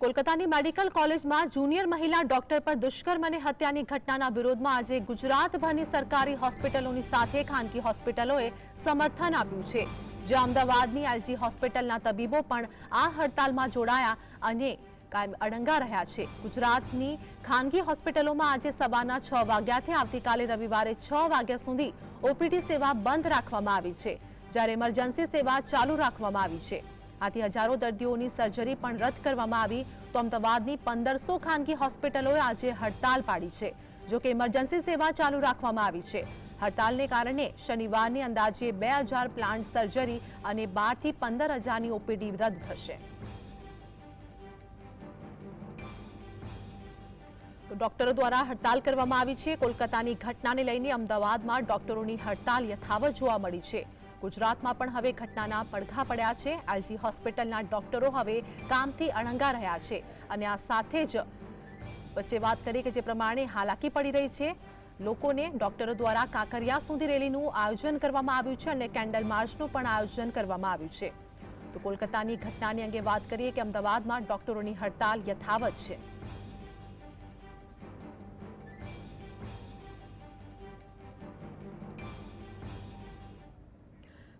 કોલકાતાની medical કોલેજમાં junior મહિલા doctor પર દુષ્કર્મ અને હત્યાની ઘટનાના વિરોધમાં આજે ગુજરાતભરની સરકારી હોસ્પિટલોની સાથે ખાનગી હોસ્પિટલોએ સમર્થન આપ્યું છે. જે અમદાવાદની એલજી હોસ્પિટલના તબીબો પણ આ હડતાલમાં જોડાયા અને કાયમ અડંગા રહ્યા છે. ગુજરાતની ખાનગી હોસ્પિટલોમાં આજે સવારના છ વાગ્યાથી આવતીકાલે રવિવારે છ વાગ્યા સુધી ઓપીડી સેવા બંધ રાખવામાં આવી છે. જ્યારે ઇમરજન્સી સેવા ચાલુ રાખવામાં આવી છે. આથી હજારો દર્દીઓની સર્જરી પણ રદ કરવામાં આવી તો અમદાવાદની પંદરસો ખાનગી હોસ્પિટલોએ આજે હડતાલ પાડી છે, જો કે ઇમરજન્સી સેવા ચાલુ રાખવામાં આવી છે. હડતાલને કારણે શનિવારની અંદાજે બે હજાર પ્લાન્ટ સર્જરી અને બારથી પંદર હજારની ઓપીડી રદ થશે. ડોક્ટરો દ્વારા હડતાલ કરવામાં આવી છે. કોલકાતાની ઘટનાને લઈને અમદાવાદમાં ડોક્ટરોની હડતાલ યથાવત જોવા મળી છે. ગુજરાતમાં પણ હવે ઘટનાના પડઘા પડ્યા છે. એલજી હોસ્પિટલના ડોક્ટરો હવે કામથી અણંગા રહ્યા છે. અને આ સાથે જ વચ્ચે વાત કરી કે જે પ્રમાણે હાલાકી પડી રહી છે, લોકોને ડોક્ટરો દ્વારા કાંકરિયા સુધી રેલીનું આયોજન કરવામાં આવ્યું છે અને કેન્ડલ માર્ચનું પણ આયોજન કરવામાં આવ્યું છે. તો કોલકાતાની ઘટનાની અંગે વાત કરીએ કે અમદાવાદમાં ડોક્ટરોની હડતાલ યથાવત છે.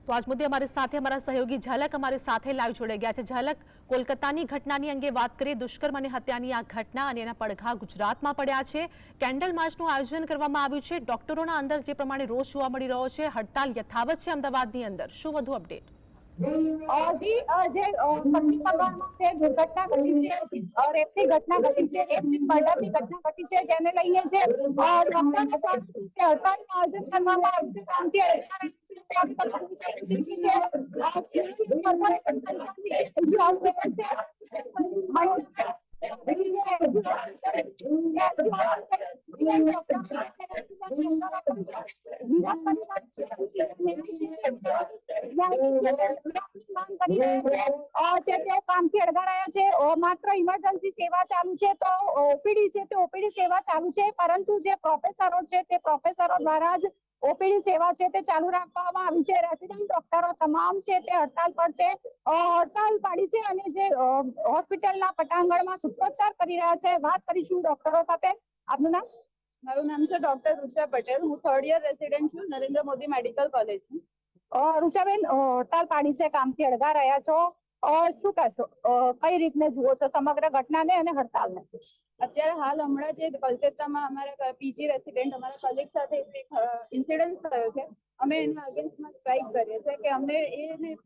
તો આજ મુદ્દે અમારી સાથે અમારા સહયોગી ઝલક અમારી સાથે લાઈવ જોડાઈ ગયા છે. ઝલક, કોલકાતાની ઘટનાની અંગે વાત કરીએ. દુષ્કર્મ અને હત્યાની આ ઘટના અને એના પડઘા ગુજરાતમાં પડ્યા છે. કેન્ડલ માર્ચનું આયોજન કરવામાં આવ્યું છે. ડોક્ટરોના અંદર જે પ્રમાણે રોષ જોવા મળી રહ્યો છે, હડતાલ યથાવત છે અમદાવાદની અંદર. શું વધુ અપડેટ જી છે, માત્ર ઇમરજન્સી સેવા ચાલુ છે તો ઓપીડી છે તે ઓપીડી સેવા ચાલુ છે પરંતુ જે પ્રોફેસરો છે તે પ્રોફેસરો દ્વારા જ ઓપીડી સેવા છે તે ચાલુ રાખવામાં આવી છે. રેસિડેન્ટ ડોક્ટરો તમામ છે તે હડતાલ પર છે. હડતાલ પાડી છે અને જે હોસ્પિટલના પટાંગણમાં સૂત્રોચ્ચાર કરી રહ્યા છે. વાત કરીશું ડોક્ટરો સાથે. આપનું નામ? મારું નામ છે ડોક્ટર રુચા પટેલ. હું થર્ડ યર રેસિડેન્ટ છું. Narendra Modi medical college uh, રુચાબેન હડતાલ પાડી છે. કામથી અડગા રહ્યા છો. શું કહેશો? કઈ રીતને જુઓ છો સમગ્ર ઘટનાને અને હડતાલને? અત્યારે હાલ હમણાં જે કલકત્તામાં અમારા પીજી રેસિડેન્ટ, અમારા કલીગ સાથે ઇન્સિડન્ટ થયો છે. અમે એના અગેન્સ્ટમાં સ્ટ્રાઇક કરીએ છીએ કે અમને એ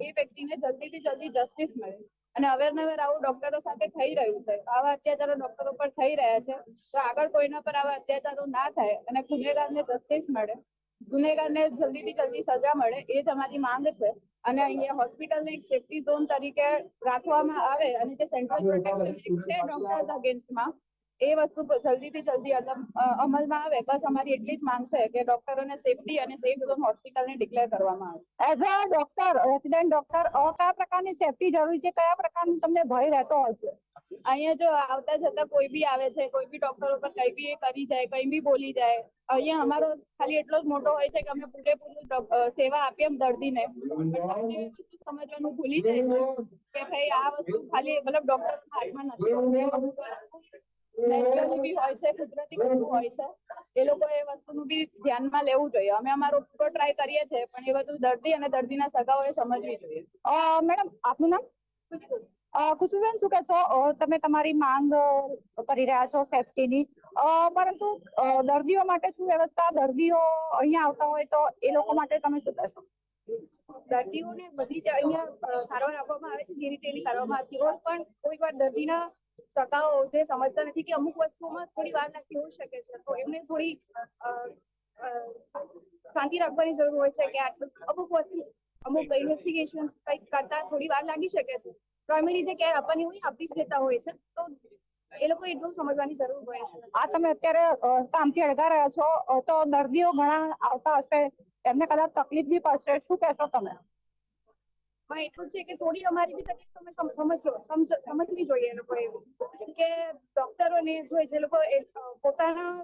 એ વ્યક્તિને જલ્દીથી જલ્દી જસ્ટિસ મળે. અને અવેરનવેર આવું ડોક્ટરો સાથે થઈ રહ્યું છે. આવા અત્યાચારો ડોક્ટરો પર થઈ રહ્યા છે. તો આગળ કોઈના પર આવા અત્યાચારો ના થાય અને ગુનેગારને જસ્ટિસ મળે. ગુનેગારને જલ્દીથી જલ્દી સજા મળે એ જ અમારી માંગ છે. અને અહીંયા હોસ્પિટલને એક સેફ્ટી ઝોન તરીકે રાખવામાં આવે અને જે સેન્ટ્રલ પ્રોટેક્શન છે ડોક્ટર્સ અગેન્સ્ટમાં એ વસ્તુ જલ્દીથી જલ્દી અદમ- અમલમાં આવે. બસ અમારી એટલી જ માંગ છે કે ડોક્ટરોને સેફટી અને સેફ ઝોન હોસ્પિટલને ડિક્લેર કરવામાં આવે. As a doctor resident doctor કયા પ્રકારની સેફટી જરૂરી છે? કયા પ્રકારનો તમને ભય રહેતો હોય છે? અહીંયા જો આવતા જતા કોઈ બી આવે છે, કોઈ બી ડોક્ટર ઉપર કઈ બી કરી જાય, કઈ બી બોલી જાય, અહીંયા અમારો ખાલી એટલો જ મોટો હોય છે કે અમે પૂરેપૂરી સેવા આપીએ એમ દર્દીને. સમજવાનું ભૂલી જાય છે કે ભાઈ આ વસ્તુ ખાલી, મતલબ ડોક્ટર હાથમાં નથી બી હોય છે, કુદરતી હોય છે. એ લોકો એ વસ્તુનું બી ધ્યાનમાં લેવું જોઈએ. અમે અમારો પૂરો ટ્રાય કરીએ છીએ, પણ એ બધું દર્દી અને દર્દીના સગાઓએ સમજવી જોઈએ. મેડમ, આપનું નામ? કુસુમબેન, શું કહેશો? તમે તમારી માંગ કરી રહ્યા છો સેફટીની. પરંતુ દર્દીઓ માટે શું વ્યવસ્થા? દર્દીઓ અહીંયા આવતા હોય તો એ લોકો માટે તમે શું કહેશો? દર્દીઓને બધી જ અહીંયા સારવાર આપવામાં આવે છે, જે રીતે એની કરવામાં આવતી હોય. પણ કોઈ વાર દર્દીના સગાઓ જે સમજતા નથી કે અમુક વસ્તુઓમાં થોડી વાર લાગતી હોઈ શકે છે. તો એમને થોડી શાંતિ રાખવાની જરૂર હોય છે કે આટલું અમુક વસ્તુ અમુક ઇન્વેસ્ટિગેશન કંઈક કરતા થોડી વાર લાગી શકે છે. તો જે કેર આપવાની હોય આપી જ દેતા હોય છે. તો એ લોકો એટલું સમજવાની જરૂર હોય છે. આ તમે અત્યારે કામથી અડગા રહ્યા છો તો દર્દીઓ ઘણા આવતા હશે. એમને કદાચ તકલીફ બી પડશે. શું કહેશો તમે? હા એટલું છે કે થોડી અમારી બી તકલીફ તમે સમ- સમજો સમજ- સમજવી જોઈએ એ લોકોએ કે ડોક્ટરોને જોઈએ જે લોકો પોતાના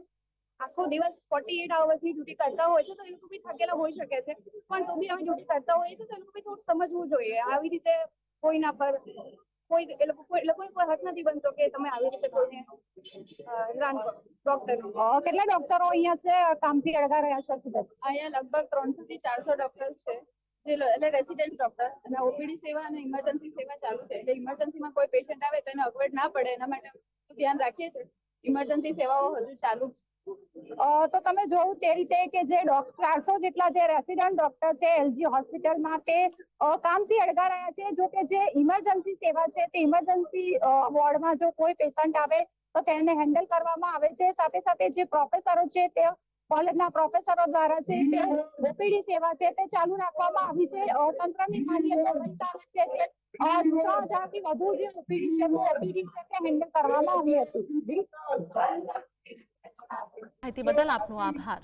આખો દિવસ ફોર્ટી એટની ડ્યુટી કરતા હોય છે તો એ લોકો બી થાકેલા હોઈ શકે છે. પણ તો બી અમે ડ્યુટી કરતા હોઈએ છીએ તો એ લોકો બી થોડું સમજવું જોઈએ. આવી રીતે કોઈના પર કોઈ એ લોકો કોઈ- એ લોકોને કોઈ હક નથી બનતો કે તમે આવી રીતે કોઈને હેરાન કરો ડોક્ટર કેટલા ડોક્ટરો અહીંયા છે કામથી અડધા રહ્યા છે સુધી? અહીંયા લગભગ ત્રણસો થી ચારસો ડોક્ટર્સ છે એટલે રેસિડેન્ટ ડોક્ટર અને ઓપીડી સેવા અને ઇમરજન્સી સેવા ચાલુ છે. એટલે ઇમરજન્સીમાં કોઈ પેશન્ટ આવે તો એને અગવડ ના પડે એના માટે ધ્યાન રાખીએ છીએ. ઇમરજન્સી સેવાઓ હજુ ચાલુ તો તમે જોયું તે રીતે કે જે ચારસો જેટલા જે રેસિડન્ટ ડોક્ટર છે એલજી હોસ્પિટલમાં તે કામથી અડગા રહ્યા છે. જો કે જે ઇમરજન્સી સેવા છે તે ઇમરજન્સી વોર્ડમાં જો કોઈ પેશન્ટ આવે તો તેને હેન્ડલ કરવામાં આવે છે. સાથે સાથે જે પ્રોફેસરો છે તે કોલેજના પ્રોફેસરો દ્વારા છે તે ઓપીડી સેવા છે તે ચાલુ રાખવામાં આવી છે. તંત્રની માન્ય છ હજારથી વધુ જે ઓપીડી છે ઓપીડી છે આવી હતી. માહિતી બદલ આપનો આભાર.